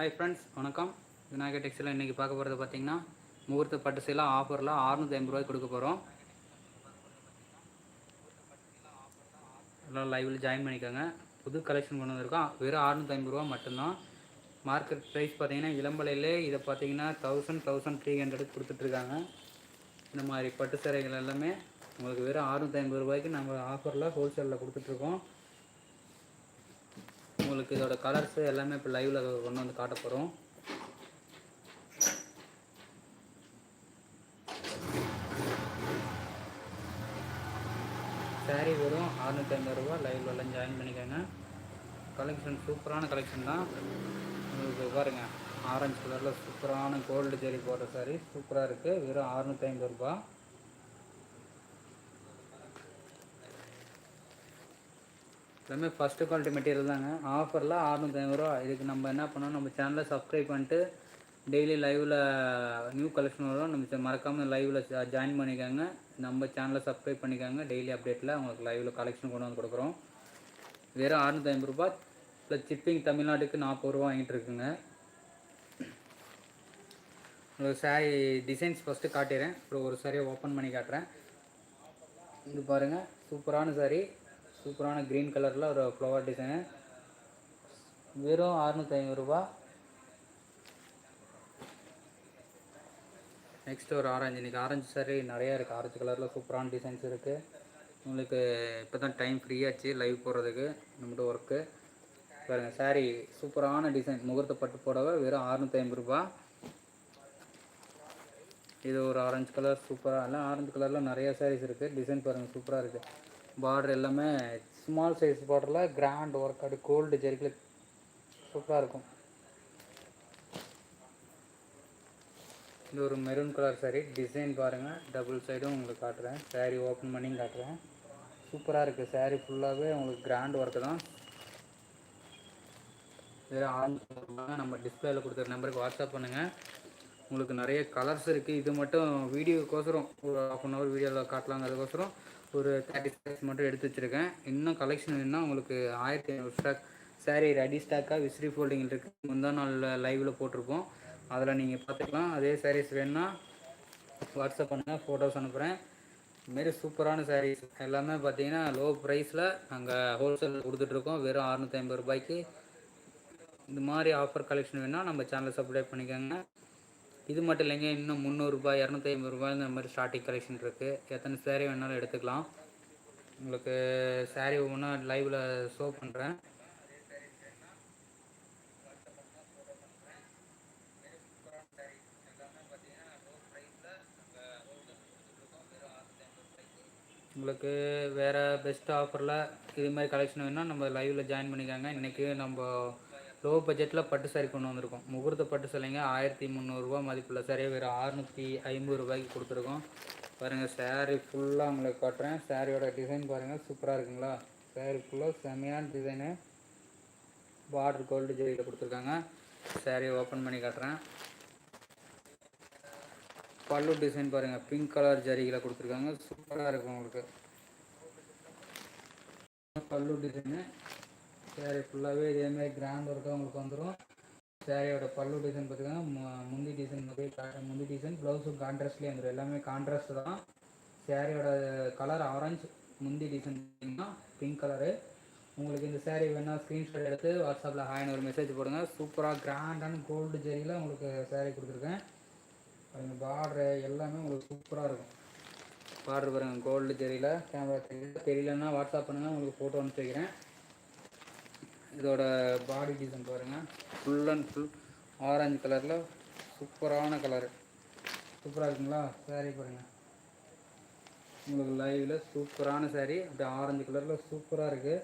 Hi friends வணக்கம். Vinayagar textile இன்றைக்கி பார்க்க போகிறது பார்த்தீங்கன்னா முகூர்த்த பட்டு சேலாம் ஆஃபரில் அறுநூற்றி ஐம்பது ரூபாய்க்கு கொடுக்க போகிறோம் எல்லாம் லைவில் ஜாயின் பண்ணிக்கோங்க. புது கலெக்ஷன் கொண்டு வந்திருக்கோம். வெறும் அறுநூற்றி ஐம்பது ரூபா மட்டும்தான். மார்க்கெட் ப்ரைஸ் பார்த்தீங்கன்னா இளம்பலையிலே இதை பார்த்தீங்கன்னா தௌசண்ட் தௌசண்ட் த்ரீ ஹண்ட்ரட் கொடுத்துட்ருக்காங்க இந்த மாதிரி பட்டு சேரைகள் எல்லாமே உங்களுக்கு வெறும் அறுநூற்றி ஐம்பது ரூபாய்க்கு நம்ம ஆஃபரில் ஹோல்சேலில் கொடுத்துட்ருக்கோம் உங்களுக்கு இதோட கலர்ஸ் எல்லாமே இப்போ லைவ்ல கொண்டு வந்து காட்ட போகிறோம் சாரீ வெறும் அறுநூற்றி ஐம்பது ரூபா லைவ்ல எல்லாம் ஜாயின் பண்ணிக்கோங்க. கலெக்ஷன் சூப்பரான கலெக்ஷன் தான். உங்களுக்கு பாருங்க ஆரஞ்சு கலரில் சூப்பரான கோல்டு ஜெரி போடுற சாரீ சூப்பராக இருக்குது வெறும் அறுநூற்றி ஐம்பது ரூபா. எல்லாமே ஃபஸ்ட்டு குவாலிட்டி மெட்டீரியல் தாங்க. ஆஃபரில் அறுநூற்றி ஐம்பது ரூபா. இதுக்கு நம்ம என்ன பண்ணோம் நம்ம சேனலை சப்ஸ்கிரைப் பண்ணிட்டு டெய்லி லைவில் நியூ கலெக்ஷன் வரும் நம்ம மறக்காமல் லைவில் ஜாயின் பண்ணிக்கோங்க. நம்ம சேனலை சப்ஸ்கிரைப் பண்ணிக்கோங்க. டெய்லி அப்டேட்டில் உங்களுக்கு லைவில் கலெக்ஷன் கொண்டு வந்து கொடுக்குறோம். வெறும் அறுநூற்றி ஐம்பது ரூபா ப்ளஸ் சிப்பிங் தமிழ்நாட்டுக்கு நாற்பது ரூபா வாங்கிட்டு இருக்குங்க. உங்களுக்கு சாரி டிசைன்ஸ் ஃபஸ்ட்டு காட்டிடுறேன் அப்புறம் ஒரு சாரியை ஓப்பன் பண்ணி காட்டுறேன். இது பாருங்கள் சூப்பரான சாரி சூப்பரான க்ரீன் கலரில் ஒரு ஃப்ளவர் டிசைனு வெறும் அறுநூற்றி ஐம்பது ரூபா. நெக்ஸ்ட் ஒரு ஆரஞ்சு இன்றைக்கி ஆரஞ்சு சாரி நிறையா இருக்குது ஆரஞ்சு கலரில் சூப்பரான டிசைன்ஸ் இருக்குது உங்களுக்கு இப்போ தான் டைம் ஃப்ரீயாச்சு லைவ் போடுறதுக்கு நம்மகிட்ட ஒர்க்கு பாருங்கள் சாரி சூப்பரான டிசைன் முகூர்த்த பட்டு புடவை வெறும் அறுநூற்றி ஐம்பது ரூபா. இது ஒரு ஆரஞ்சு கலர் சூப்பராக எல்லாம் ஆரஞ்சு கலரில் நிறைய சாரீஸ் இருக்குது டிசைன் பாருங்கள் சூப்பராக இருக்குது பார்டர் எல்லாமே ஸ்மால் சைஸ் பார்டரில் கிராண்ட் ஒர்க் அது கோல்டு ஜெரிக்கில் சூப்பராக இருக்கும். இது ஒரு மெரூன் கலர் சாரீ டிசைன் பாருங்கள் டபுள் சைடும் உங்களுக்கு காட்டுறேன். சாரீ ஓப்பன் பண்ணி காட்டுறேன். சூப்பராக இருக்குது சாரீ ஃபுல்லாகவே உங்களுக்கு கிராண்ட் ஒர்க்கு தான். இதில் ஆரஞ்சு நம்ம டிஸ்பிளேயில் கொடுத்துருக்க நம்பருக்கு வாட்ஸ்அப் பண்ணுங்கள் உங்களுக்கு நிறைய கலர்ஸ் இருக்குது இது மட்டும் வீடியோக்கோசரம் ஒரு ஆஃப் அன் ஹவர் வீடியோவில் காட்டலாங்கிறதுக்கோசரம் ஒரு தேர்ட்டி ஸ்டாக்ஸ் மட்டும் எடுத்து வச்சுருக்கேன். இன்னும் கலெக்ஷன் வேணுன்னா உங்களுக்கு ஆயிரத்தி ஐநூறு ஸ்டாக் சாரீ ரெடி ஸ்டாக்காக விசிறி ஃபோல்டிங் இருக்குது முந்தா நாள் லைவில் போட்டிருப்போம். அதில் நீங்கள் பார்த்துக்கலாம் அதே சாரீஸ் வேணுன்னா வாட்ஸ்அப் பண்ணுங்கள் ஃபோட்டோஸ் அனுப்புகிறேன் இதுமாரி சூப்பரான சாரீஸ் எல்லாமே பார்த்தீங்கன்னா லோ ப்ரைஸில் நாங்கள் ஹோல்சேல் கொடுத்துட்ருக்கோம் வெறும் அறுநூற்றி ஐம்பது ரூபாய்க்கு. இந்த மாதிரி ஆஃபர் கலெக்ஷன் வேணால் நம்ம சேனலை சப்ஸ்கிரைப் பண்ணிக்கோங்க. இது மட்டும் இல்லைங்க இன்னும் முந்நூறுரூபா இரநூத்தி ஐம்பது ரூபாய் இந்த மாதிரி ஸ்டார்டிங் கலெக்ஷன் இருக்குது எத்தனை சேரீ வேணாலும் எடுத்துக்கலாம். உங்களுக்கு சாரீ ஒவ்வொன்றா லைவில் ஷோ பண்ணுறேன் உங்களுக்கு வேறு பெஸ்ட் ஆஃபரில் இது மாதிரி கலெக்ஷன் வேணால் நம்ம லைவில் ஜாயின் பண்ணிக்காங்க. இன்றைக்கி நம்ம லோ பட்ஜெட்டில் பட்டு சாரி கொண்டு வந்திருக்கோம். முகூர்த்த பட்டு சேலைங்க ஆயிரத்தி முந்நூறுரூவா மதிப்புள்ள சரியாக வேறு அறுநூற்றி ஐம்பது ரூபாய்க்கு கொடுத்துருக்கோம். பாருங்கள் சாரீ ஃபுல்லாக உங்களுக்கு காட்டுறேன். சாரியோட டிசைன் பாருங்கள் சூப்பராக இருக்குங்களா? சாரீ ஃபுல்லாக செமையான டிசைனு பார்டர் கோல்டு ஜெரியில் கொடுத்துருக்காங்க. சாரியை ஓப்பன் பண்ணி காட்டுறேன். பல்லு டிசைன் பாருங்கள் பிங்க் கலர் ஜரிகில் கொடுத்துருக்காங்க. சூப்பராக இருக்கும் உங்களுக்கு. பல்லு டிசைனு சேரீ ஃபுல்லாகவே இதேமாதிரி கிராண்ட் ஒர்க்காக உங்களுக்கு வந்துடும் சேரீயோட பல்லு டிசைன் பார்த்திங்கன்னா முந்தி டிசைன் மாதிரி முந்தி டிசைன் ப்ளவுஸும் கான்ட்ராஸ்ட்லேயே வந்துடும் எல்லாமே கான்ட்ராஸ்ட் தான். சேரீயோட கலர் ஆரஞ்சு முந்தி டிசைன் பார்த்தீங்கன்னா பிங்க் கலரு உங்களுக்கு இந்த சேரீ வேணால் ஸ்க்ரீன்ஷாட் எடுத்து வாட்ஸ்அப்பில் ஹாய்னு ஒரு மெசேஜ் போடுங்க. சூப்பராக கிராண்டான கோல்டு ஜெரியில் உங்களுக்கு சேரீ கொடுத்துருக்கேன். பாருங்க பார்டரு எல்லாமே உங்களுக்கு சூப்பராக இருக்கும். பார்டர் பாருங்கள் கோல்டு ஜெரியில் கேமரா தெரியல தெரியலன்னா வாட்ஸ்அப் பண்ணுங்கள் உங்களுக்கு ஃபோட்டோ அனுப்பிச்சு வைக்கிறேன். இதோட பாடி டிசைன் பாருங்கள் ஃபுல் அண்ட் ஃபுல் ஆரஞ்சு கலரில் சூப்பரான கலரு சூப்பராக இருக்குங்களா? சாரீ பாருங்கள் உங்களுக்கு லைவில் சூப்பரான சாரீ அப்படி ஆரஞ்சு கலரில் சூப்பராக இருக்குது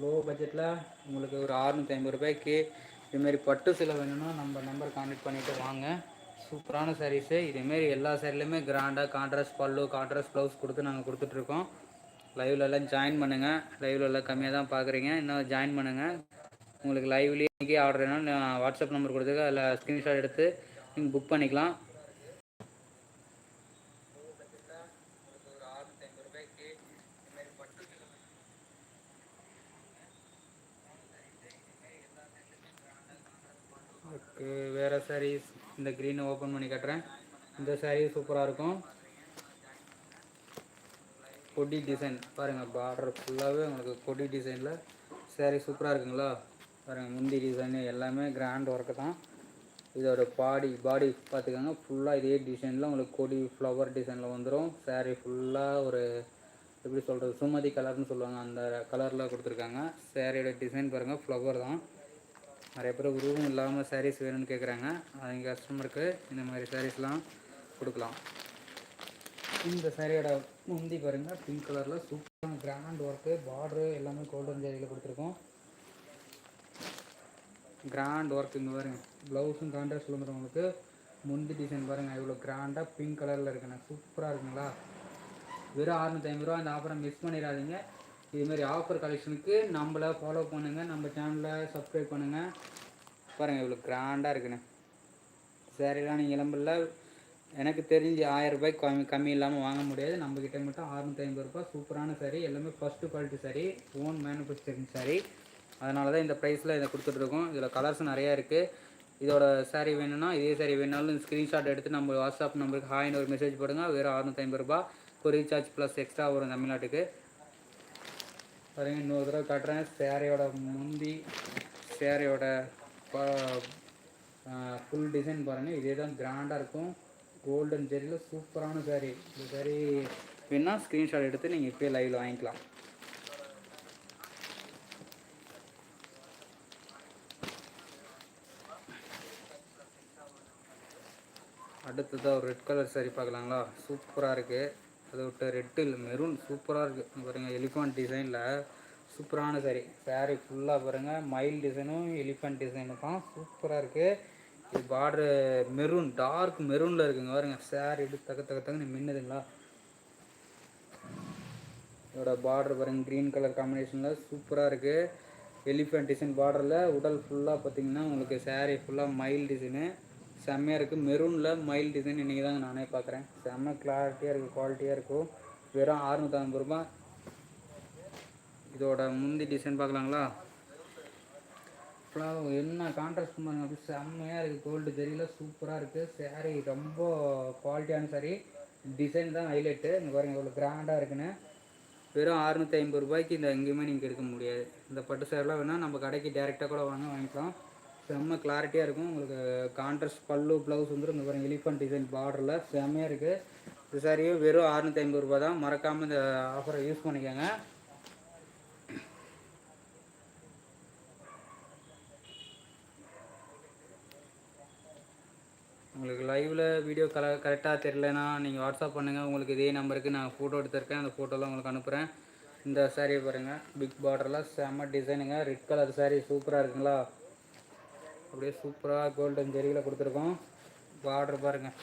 லோ பட்ஜெட்டில் உங்களுக்கு ஒரு அறுநூற்றி ஐம்பது ரூபாய்க்கு இதுமாரி பட்டு சில வேணும்னா நம்ம நம்பர் கான்டெக்ட் பண்ணிவிட்டு வாங்க. சூப்பரான சாரீஸு இதேமாரி எல்லா சாரிலையுமே கிராண்டாக கான்ட்ராஸ்ட் பல்லு கான்ட்ராஸ்ட் ப்ளவுஸ் கொடுத்து நாங்கள் கொடுத்துட்ருக்கோம் லைவ்லலாம் ஜாயின் பண்ணுங்கள் லைவ்லலாம் எல்லாம் கம்மியாக தான் பார்க்குறீங்க இன்னும் ஜாயின் பண்ணுங்கள் உங்களுக்கு லைவ்லேயே இன்றைக்கி ஆர்டர் வேணும் வாட்ஸ்அப் நம்பர் கொடுத்துருக்க அதில் ஸ்க்ரீன்ஷாட் எடுத்து நீங்கள் புக் பண்ணிக்கலாம். ஓகே வேறு சாரீஸ் இந்த க்ரீனை ஓப்பன் பண்ணி கட்டுறேன். இந்த சாரீ சூப்பராக இருக்கும். கொடி டிசைன் பாருங்கள் பார்டர் ஃபுல்லாகவே உங்களுக்கு கொடி டிசைனில் சேரீ சூப்பராக இருக்குங்களா? பாருங்கள் முந்தி டிசைனு எல்லாமே கிராண்ட் ஒர்க்கு தான். இதோட பாடி பாடி பார்த்துக்கோங்க ஃபுல்லாக இதே டிசைனில் உங்களுக்கு கொடி ஃப்ளவர் டிசைனில் வந்துடும் சேரீ ஃபுல்லாக ஒரு எப்படி சொல்கிறது சுமதி கலர்னு சொல்லுவாங்க அந்த கலரில் கொடுத்துருக்காங்க. சேரீயோட டிசைன் பாருங்கள் ஃப்ளவர் தான். நிறைய பேர் உருவம் இல்லாமல் சாரீஸ் வேணும்னு கேட்குறாங்க அவங்க கஸ்டமருக்கு இந்த மாதிரி சாரீஸ்லாம் கொடுக்கலாம். இந்த சாரியோட முந்தி பாருங்கள் பிங்க் கலரில் சூப்பரான கிராண்ட் ஒர்க்கு பார்டரு எல்லாமே கோல்டன் ஜரியில் கொடுத்துருக்கோம். கிராண்ட் ஒர்க் இங்கே பாருங்க. ப்ளவுஸும் கிராண்டாக வந்துடும் உங்களுக்கு? முந்தி டிசைன் பாருங்கள் இவ்வளோ கிராண்டாக பிங்க் கலரில் இருக்குண்ணே. சூப்பராக இருக்குங்களா? வெறும் அறுநூத்தி ஐம்பது ரூபா அந்த ஆஃபரை மிஸ் பண்ணிடாதீங்க. இதுமாரி ஆஃபர் கலெக்ஷனுக்கு நம்மளை ஃபாலோ பண்ணுங்கள் நம்ம சேனலை சப்ஸ்கிரைப் பண்ணுங்கள் பாருங்கள் இவ்வளோ கிராண்டாக இருக்குண்ணே. சேரீலாம் நீங்கள் இளம்பில் எனக்கு தெரிஞ்சு ஆயிரம் ரூபாய்க்கு கம்மி கம்மி இல்லாமல் வாங்க முடியாது. நம்மக்கிட்ட மட்டும் அறுநூத்தி ஐம்பது ரூபாய் சூப்பரான சரி எல்லாமே ஃபஸ்ட்டு குவாலிட்டி சரி ஓன் மேனுஃபேக்சரிங் சரி அதனால தான் இந்த ப்ரைஸில் இதை கொடுத்துட்ருக்கோம் இதில் கலர்ஸ் நிறையா இருக்குது இதோட சாரீ வேணும்னா இதே saree வேணாலும் ஸ்க்ரீன்ஷாட் எடுத்து நம்ம வாட்ஸ்அப் நம்பருக்கு ஹாய்னு ஒரு மெசேஜ் போடுங்க. வெறும் அறுநூற்றி ஐம்பது ரூபாய். ஒரு ரீசார்ஜ் ப்ளஸ் எக்ஸ்ட்ரா வரும் தமிழ்நாட்டுக்கு. பாருங்க இன்னொரு தடவை காட்டுறேன். சேரையோட முந்தி சேரையோட ஃபுல் டிசைன் பாருங்கள் இதே தான் கிராண்டாக இருக்கும். கோல்டன் ஜெரியில் சூப்பரான saree. இந்த saree வேணால் ஸ்க்ரீன்ஷாட் எடுத்து நீங்கள் இப்போயே லைவில் வாங்கிக்கலாம். அடுத்ததாக ஒரு ரெட் கலர் சாரி பார்க்கலாங்களா? சூப்பராக இருக்குது அதை விட்டு ரெட்டு இல்லை மெரூன் சூப்பராக இருக்குது பாருங்கள் எலிஃபண்ட் டிசைனில் சூப்பரான சாரி சாரி ஃபுல்லாக பாருங்கள் மயில் டிசைனும் எலிஃபண்ட் டிசைனும் தான் சூப்பராக இருக்குது இது பார்டரு மெரூன் டார்க் மெரூனில் இருக்குங்க பாருங்க. சேர் எடுத்து தக்க தக்க தக்கன்னு மின்னுதுங்களா? இதோட பார்டர் பாருங்க க்ரீன் கலர் காம்பினேஷனில் சூப்பராக இருக்குது எலிஃபென்ட் டிசைன் பார்டரில் உடல் ஃபுல்லாக பார்த்தீங்கன்னா உங்களுக்கு சேரீ ஃபுல்லாக மயில் டிசைனு செம்மையாக இருக்குது மெரூனில் மயில் டிசைன் இன்றைக்கி தாங்க நானே பார்க்குறேன் செம்ம கிளாரிட்டியாக இருக்குது குவாலிட்டியாக இருக்கும். வெறும் அறுநூற்றி ஐம்பது ரூபாய். இதோட முந்தி டிசைன் பார்க்கலாங்களா? ஃப்ளவர் என்ன கான்ட்ராஸ்ட் பாருங்க அப்படி செம்மையாக இருக்குது கோல்டு தெரியல சூப்பராக இருக்குது saree ரொம்ப குவாலிட்டியான saree. டிசைன் தான் ஹைலைட்டு இங்கே பாருங்க இவ்வளோ கிராண்டாக இருக்குன்னு. வெறும் அறுநூற்றி ஐம்பது ரூபாய்க்கு இந்த எங்கேயுமே நீங்கள் எடுக்க முடியாது. இந்த பட்டு சேரெலாம் வேணால் நம்ம கடைக்கு டேரெக்டாக கூட வாங்க வாங்கிக்கலாம். செம்ம கிளாரிட்டியாக இருக்கும். உங்களுக்கு கான்ட்ராஸ்ட் பல்லு ப்ளவுஸ் வந்துடும் இந்த பாருங்க எலிஃபண்ட் டிசைன் பார்டரில் செம்மையாக இருக்குது இந்த சாரியும் வெறும் அறுநூற்றி ஐம்பது ரூபா தான். மறக்காமல் இந்த ஆஃபரை யூஸ் பண்ணிக்கோங்க உங்களுக்கு லைவில் வீடியோ கல கரெக்டாக தெரிலனா நீங்கள் வாட்ஸ்அப் பண்ணுங்கள் உங்களுக்கு இதே நம்பருக்கு நான் ஃபோட்டோ எடுத்திருக்கேன். அந்த ஃபோட்டோலாம் உங்களுக்கு அனுப்புகிறேன் இந்த சாரியை பாருங்கள் பிக் பார்டரில் செம்ம டிசைனுங்க ரெட் கலர் சாரீ சூப்பராக இருக்குங்களா? அப்படியே சூப்பராக கோல்டன் ஜெரியில் கொடுத்துருக்கோம். பார்டர் பாருங்கள்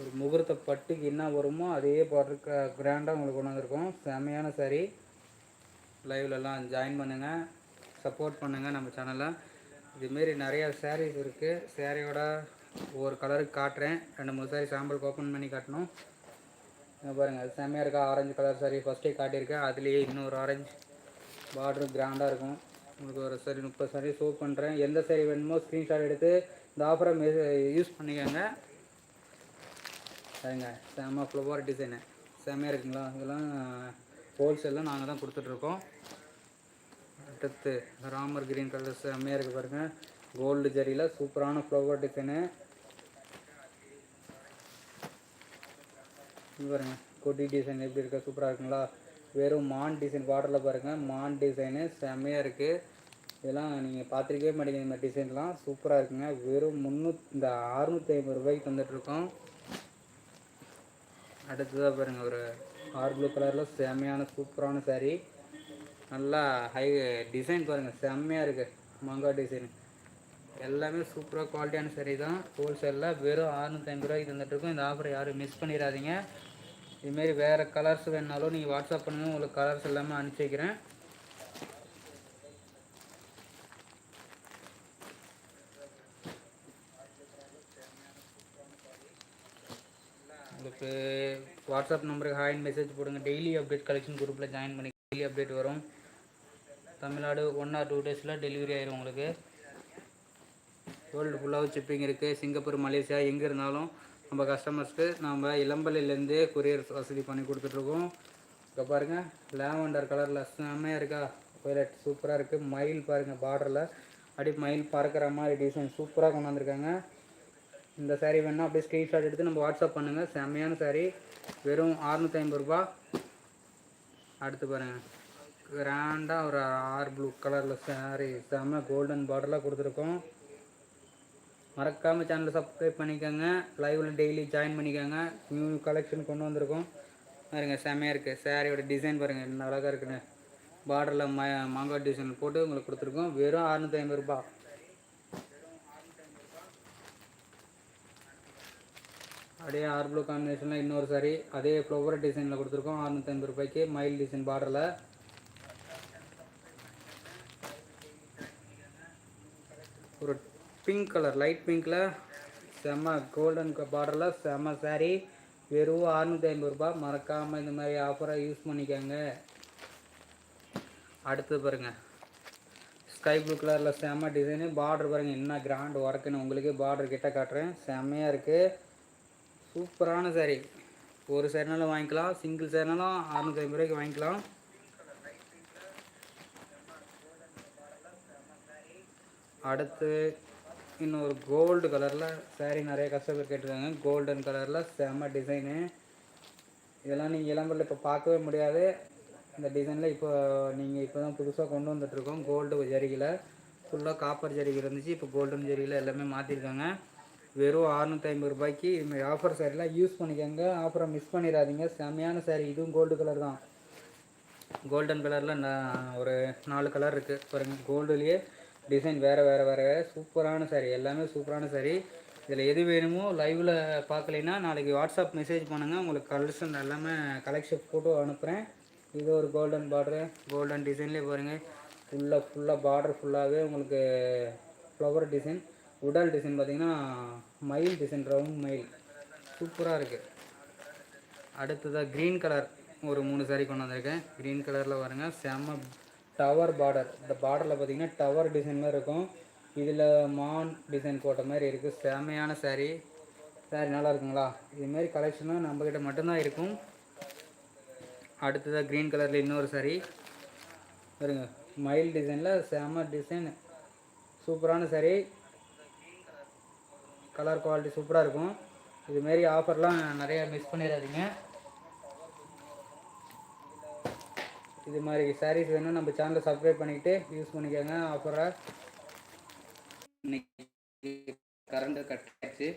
ஒரு முகூர்த்த பட்டுக்கு என்ன வருமோ அதே பார்டர் கிராண்டாக உங்களுக்கு கொண்டு வந்திருக்கோம். செம்மையான saree. லைவ்லலாம் ஜாயின் பண்ணுங்கள் சப்போர்ட் பண்ணுங்கள் நம்ம சேனலில் இதுமாரி நிறையா சாரீஸ் இருக்குது சேரீயோட ஒவ்வொரு கலருக்கு காட்டுறேன். ரெண்டு மூணு சாரி சாம்பிளுக்கு ஓப்பன் பண்ணி காட்டணும். இங்கே பாருங்கள் அது செம்மையாக இருக்கா? ஆரஞ்சு கலர் சாரி ஃபஸ்ட்டே காட்டியிருக்கேன். அதுலேயே இன்னொரு ஆரஞ்சு பார்டர் கிராண்டாக இருக்கும். உங்களுக்கு ஒரு சரி முப்பது சாரி ஷோ பண்ணுறேன் எந்த சாரி வேணுமோ ஸ்க்ரீன்ஷாட் எடுத்து இந்த ஆஃபரை யூஸ் பண்ணிக்கோங்க. சரிங்க செம்ம ஃப்ளவர் டிசைனு செம்மையாக இருக்குங்களா? இதெல்லாம் ஹோல்சேலில் நாங்கள் தான் கொடுத்துட்ருக்கோம் அடுத்து ராமர் கிரீன் கலர் செம்மையாக இருக்குது பாருங்கள் கோல்டு ஜரியில் சூப்பரான ஃப்ளவர் டிசைனு பாருங்க கொடி டிசைன் எப்படி இருக்கா சூப்பராக இருக்குங்களா? வெறும் மான் டிசைன் பார்டரில் பாருங்கள் மான் டிசைனு செம்மையாக இருக்குது இதெல்லாம் நீங்கள் பார்த்துருக்கவே மாட்டீங்க இந்த டிசைன்லாம் சூப்பராக இருக்குங்க. வெறும் முந்நூத் இந்த அறுநூற்றி ஐம்பது ரூபாய்க்கு தந்துட்டுருக்கோம் அடுத்ததாக பாருங்கள் ஒரு ஆர் ப்ளூ கலரில் செம்மையான சூப்பரான saree. நல்லா ஹை டிசைன் பாருங்கள் செம்மையாக இருக்குது மங்கா டிசைனு எல்லாமே சூப்பராக குவாலிட்டியான சரி தான். ஹோல்சேலில் வெறும் ஆறுநூற்றி ஐம்பது ரூபாய்க்கு தந்துட்டுருக்கோம். இந்த ஆஃபரை யாரும் மிஸ் பண்ணிடாதீங்க. இதுமாரி வேறு கலர்ஸ் வேணுனாலும் நீங்கள் வாட்ஸ்அப் பண்ணுங்கள் உங்களுக்கு கலர்ஸ் எல்லாமே அனுப்பிச்சி வைக்கிறேன். உங்களுக்கு வாட்ஸ்அப் நம்பருக்கு ஹாயின் மெசேஜ் போடுங்க. டெய்லி அப்டேட் கலெக்ஷன் குரூப்பில் ஜாயின் பண்ணி டெய்லி அப்டேட் வரும். தமிழ்நாடு ஒன் ஆர் டூ டேஸில் டெலிவரி ஆயிரும் உங்களுக்கு. வேர்ல்டு ஃபுல்லாகவும் ஷிப்பிங் இருக்குது சிங்கப்பூர் மலேசியா எங்கே இருந்தாலும் நம்ம கஸ்டமர்ஸ்க்கு நம்ம இளம்பள்ளிலேருந்தே கொரியர் வசதி பண்ணி கொடுத்துட்ருக்கோம். இப்போ பாருங்கள் லேவண்டர் கலரில் செம்மையாக இருக்கா? வயலட் சூப்பராக இருக்குது மயில் பாருங்கள் பார்டரில் அப்படி மயில் பறக்கிற மாதிரி டிசைன் சூப்பராக கொண்டாந்துருக்காங்க. இந்த சாரீ வேணால் அப்படியே ஸ்க்ரீன்ஷாட் எடுத்து நம்ம வாட்ஸ்அப் பண்ணுங்கள் செம்மையான சாரீ வெறும் அறுநூற்றி ஐம்பது ரூபா அடுத்து பாருங்கள் கிராண்டாக ஒரு ஆர் ப்ளூ கலரில் சாரீ செம்ம கோல்டன் பார்டரில் கொடுத்துருக்கோம். மறக்காமல் சேனலை சப்ஸ்கிரைப் பண்ணிக்கோங்க. லைவில் டெய்லி ஜாயின் பண்ணிக்கோங்க. நியூ கலெக்ஷன் கொண்டு வந்திருக்கோம். பாருங்க செமையாக இருக்குது சாரியோட டிசைன் பாருங்கள் என்ன அழகாக இருக்குன்னு. பார்டரில் ம மாங்காய் டிசைன் போட்டு உங்களுக்கு கொடுத்துருக்கோம். வெறும் அறுநூற்றி ஐம்பது ரூபாய் அப்படியே ஆர் ப்ளூ காம்பினேஷனில் இன்னொரு சாரி அதே ஃப்ளவர் டிசைனில் கொடுத்துருக்கோம். அறுநூற்றி ஐம்பது ரூபாய்க்கு மயில் டிசைன் பார்டரில் ஒரு பிங்க் கலர் லைட் பிங்க்கில் செம்ம கோல்டன் பார்டரில் செம்ம சாரீ வெறும் அறுநூற்றி ஐம்பது ரூபாய். மறக்காமல் இந்த மாதிரி ஆஃபரை யூஸ் பண்ணிக்கோங்க. அடுத்து பாருங்கள் ஸ்கை ப்ளூ கலரில் செம்ம டிசைனு பார்டர் பாருங்கள் என்ன கிராண்ட் ஒர்க்குன்னு உங்களுக்கே பார்டர் கிட்ட காட்டுறேன். செம்மையாக இருக்குது சூப்பரான சாரீ ஒரு சேரனாலும் வாங்கிக்கலாம். சிங்கிள் சேரனாலும் அறுநூற்றி ஐம்பது ரூபாய்க்கு வாங்கிக்கலாம். அடுத்து இன்னொரு கோல்டு கலரில் சாரீ நிறைய கஸ்டமர் கேட்டிருக்காங்க. கோல்டன் கலரில் செம்ம டிசைனு இதெல்லாம் நீங்கள் இளம்பரில் இப்போ பார்க்கவே முடியாது. இந்த டிசைனில் இப்போ நீங்கள் இப்போ தான் புதுசாக கொண்டு வந்துட்ருக்கோம் கோல்டு ஜரிகையில். ஃபுல்லாக காப்பர் ஜரிகை இருந்துச்சு. இப்போ கோல்டன் ஜரிகையில் எல்லாமே மாற்றிருக்காங்க வெறும் அறுநூற்றி ஐம்பது ரூபாய்க்கு இதுமாதிரி ஆஃபர் சாரிலாம் யூஸ் பண்ணிக்கோங்க. ஆஃபரை மிஸ் பண்ணிடாதீங்க. செம்மையான saree. இதுவும் கோல்டு கலர் தான். கோல்டன் கலரில் ஒரு நாலு கலர் இருக்குது பாருங்கள் கோல்டுலேயே டிசைன் வேறு வேறு வேறு வேறு. சூப்பரான saree. எல்லாமே சூப்பரான saree. இதில் எது வேணுமோ லைவில் பார்க்கலைன்னா நாளைக்கு வாட்ஸ்அப் மெசேஜ் பண்ணுங்கள் உங்களுக்கு கலெக்ஷன் எல்லாமே கலெக்ஷன் ஃபோட்டோ அனுப்புகிறேன் இது ஒரு கோல்டன் பார்டரு கோல்டன் டிசைன்லேயே பாருங்கள் ஃபுல்லாக ஃபுல்லாக பார்டர் ஃபுல்லாகவே உங்களுக்கு ஃப்ளவர் டிசைன் உடல் டிசைன் பார்த்தீங்கன்னா மயில் டிசைன் ரவுண்ட் மயில். சூப்பராக இருக்குது அடுத்ததாக க்ரீன் கலர் ஒரு மூணு சாரி கொண்டு வந்திருக்கேன். க்ரீன் கலரில் பாருங்க. செம்ம டவர் பார்டர் இந்த பார்டரில் பார்த்தீங்கன்னா டவர் டிசைன் மாதிரி இருக்கும். இதில் மான் டிசைன் போட்ட மாதிரி இருக்குது செம்மையான சாரீ saree நல்லா இருக்குங்களா? இதுமாரி கலெக்ஷனும் நம்மக்கிட்ட மட்டும்தான் இருக்கும். அடுத்ததாக க்ரீன் கலரில் இன்னொரு சாரீ பாருங்க மயில் டிசைனில் செம்ம டிசைன் சூப்பரான சாரீ கலர் குவாலிட்டி சூப்பராக இருக்கும். இதுமாரி ஆஃபர்லாம் நிறையா மிஸ் பண்ணிடாதீங்க. இது மாதிரி சாரீஸ் வேணும். நம்ம சேனலை சப்ஸ்கிரைப் பண்ணிக்கிட்டு யூஸ் பண்ணிக்கோங்க. ஆஃபராக இன்னைக்கு கரண்ட்டு கட் ஆயிடுச்சு.